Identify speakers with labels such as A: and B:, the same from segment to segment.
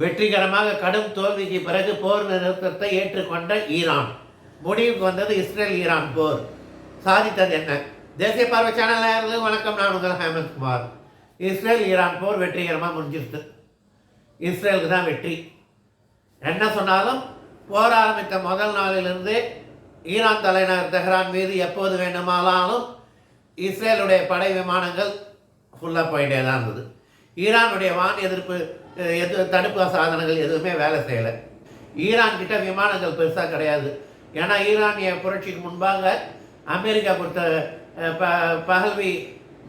A: வெற்றிகரமாக கடும் தோல்விக்கு பிறகு போர் நிறுத்தத்தை ஏற்றுக்கொண்ட ஈரான். முடிவுக்கு வந்தது இஸ்ரேல் ஈரான் போர். சாதித்தது என்ன? தேசிய பார்வை சேனல் வணக்கம். நான் உங்கள் ஹேமந்த் குமார். இஸ்ரேல் ஈரான் போர் வெற்றிகரமாக முடிஞ்சிருச்சு. இஸ்ரேலுக்கு தான் வெற்றி. என்ன சொன்னாலும் போர் ஆரம்பித்த முதல் நாளிலிருந்தே ஈரான் தலைநகர் தெஹ்ரான் மீது எப்போது வேண்டுமானாலும் இஸ்ரேலுடைய படை விமானங்கள் ஃபுல்லாக போயிட்டே தான் இருந்தது. ஈரானுடைய வான் எதிர்ப்பு எது தடுப்பு சாதனங்கள் எதுவுமே வேலை செய்யலை. ஈரான் கிட்ட விமானங்கள் பெருசாக கிடையாது. ஏன்னா ஈரானிய புரட்சிக்கு முன்பாக அமெரிக்கா கொடுத்த ப பகல்வி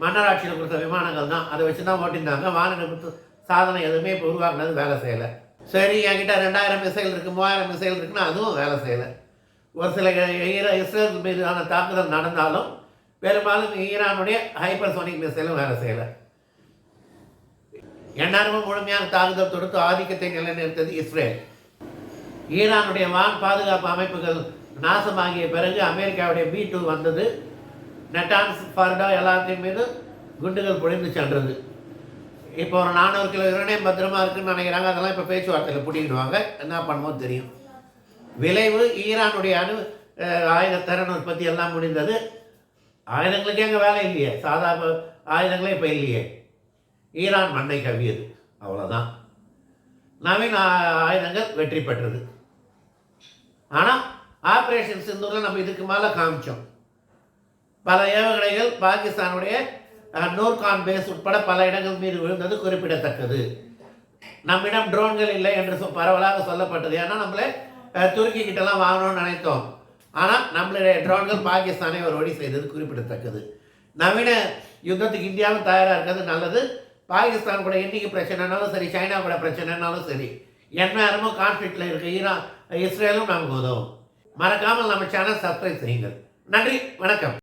A: மன்னராட்சியில் கொடுத்த விமானங்கள் தான். அதை வச்சு தான் ஓட்டியிருந்தாங்க. வானிலை சாதனம் எதுவுமே இப்போ உருவாக்குனது வேலை செய்யலை. சரி என்கிட்ட ரெண்டாயிரம் மிசைல் இருக்குது மூவாயிரம் மிசைல் இருக்குன்னா அதுவும் வேலை செய்யலை. ஒரு சில இஸ்ரேல் மீதான தாக்குதல் நடந்தாலும் பெரும்பாலும் ஈரானுடைய ஹைப்பர்சோனிக் மிசைலும் வேலை செய்யலை. எந்நேரமும் முழுமையாக தாக்குதல் தொடுத்து ஆதிக்கத்தை நிலைநிறுத்தது இஸ்ரேல். ஈரானுடைய வான் பாதுகாப்பு அமைப்புகள் நாசமாகிய பிறகு அமெரிக்காவுடைய பி டூ வந்தது. நெட்டான்ஸ் பர்டா எல்லாத்தையும் மீது குண்டுகள் பொழிந்து சென்றது. இப்போ ஒரு நானூறு கிலோ யுரேனியம் பத்திரமா இருக்குன்னு நினைக்கிறாங்க. அதெல்லாம் இப்போ பேச்சுவார்த்தையில் பிடிக்கிடுவாங்க என்ன பண்ணுமோ தெரியும். விளைவு ஈரானுடைய அணு ஆயுத திறன் உற்பத்தி எல்லாம் முடிந்தது. ஆயுதங்களுக்கே அங்கே வேலை இல்லையே. சாதாரண ஆயுதங்களே இப்போ இல்லையே. ஈரான் மண்ணை கவியது அவ்வளோதான் நவீன ஆயுதங்கள் வெற்றி பெற்றது. ஆனால் ஆப்ரேஷன் சிந்தூரில் நம்ம இதுக்கு மேலே காமிச்சோம். பல ஏவுகணைகள் பாகிஸ்தானுடைய நூர்கான் பேஸ் உட்பட பல இடங்கள் மீது விழுந்தது குறிப்பிடத்தக்கது. நம்மிடம் ட்ரோன்கள் இல்லை என்று சொ- பரவலாக சொல்லப்பட்டது. ஏன்னா நம்மளே துருக்கி கிட்டலாம் வாங்கணும்னு நினைத்தோம். ஆனால் நம்மளுடைய ட்ரோன்கள் பாகிஸ்தானை ஒரு வழி செய்தது குறிப்பிடத்தக்கது. நவீன யுத்தத்துக்கு இந்தியாவும் தயாராக இருக்கிறது. நல்லது. பாகிஸ்தான் கூட என்றைக்கு பிரச்சனைனாலும் சரி சைனா கூட பிரச்சனைனாலும் சரி எந்நேரமும் கான்ஃப்ளிக்டில் இருக்க ஈரான் இஸ்ரேலும் நமக்கு உதவும். மறக்காமல் நம்ம சேனல் சப்ஸ்கிரைப் செய்யுங்கள். நன்றி வணக்கம்.